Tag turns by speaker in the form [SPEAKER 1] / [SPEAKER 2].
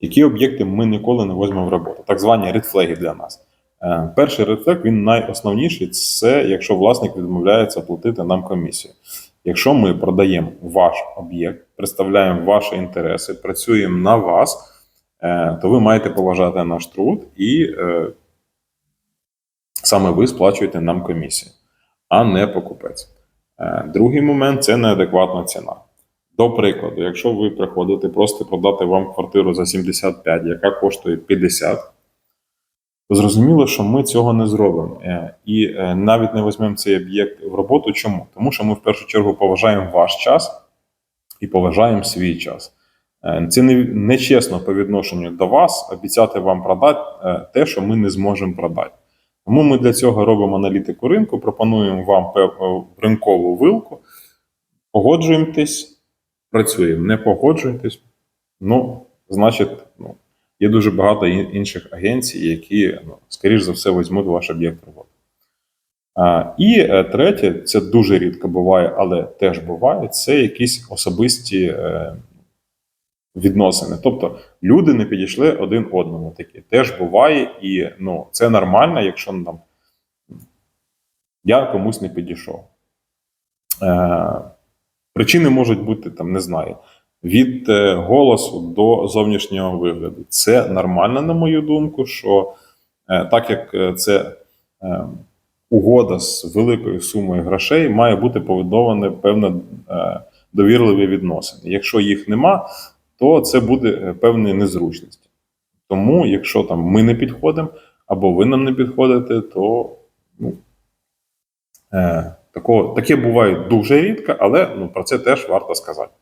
[SPEAKER 1] Які об'єкти ми ніколи не візьмемо в роботу? Так звані редфлеги для нас. Е, Перший редфлег він найосновніший це якщо власник відмовляється платити нам комісію. Якщо ми продаємо ваш об'єкт, представляємо ваші інтереси, працюємо на вас, е, то ви маєте поважати наш труд і е, саме ви сплачуєте нам комісію, а не покупець. Другий момент це неадекватна ціна. До прикладу, якщо ви приходите просто продати вам квартиру за 75, яка коштує 50, то зрозуміло, що ми цього не зробимо. Е, І е, навіть не візьмемо цей об'єкт в роботу. Чому? Тому що ми в першу чергу поважаємо ваш час і поважаємо свій час. Е, Це не, не по відношенню до вас обіцяти вам продати те, що ми не зможемо продати. Тому ми для цього робимо аналітику ринку, пропонуємо вам ринкову вилку, погоджуємось, працюємо. Не погоджуєтесь, ну, значить, ну, є дуже багато інших агенцій, які, ну, скоріш за все, візьмуть ваш об'єкт роботи. А, і е, третє, це дуже рідко буває, але теж буває, це якісь особисті е, відносини. Тобто люди не підійшли один одному. Такі теж буває, і ну, це нормально, якщо ну, там, я комусь не підійшов. Е, причини можуть бути там, не знаю, від е, голосу до зовнішнього вигляду. Це нормально, на мою думку, що е, так як е, це угода з великою сумою грошей, має бути побудоване певне довірливі відносини. Якщо їх нема, то це буде певна незручність. Тому, якщо там ми не підходимо, або ви нам не підходите, то ну, такого, таке буває дуже рідко, але ну, про це теж варто сказати.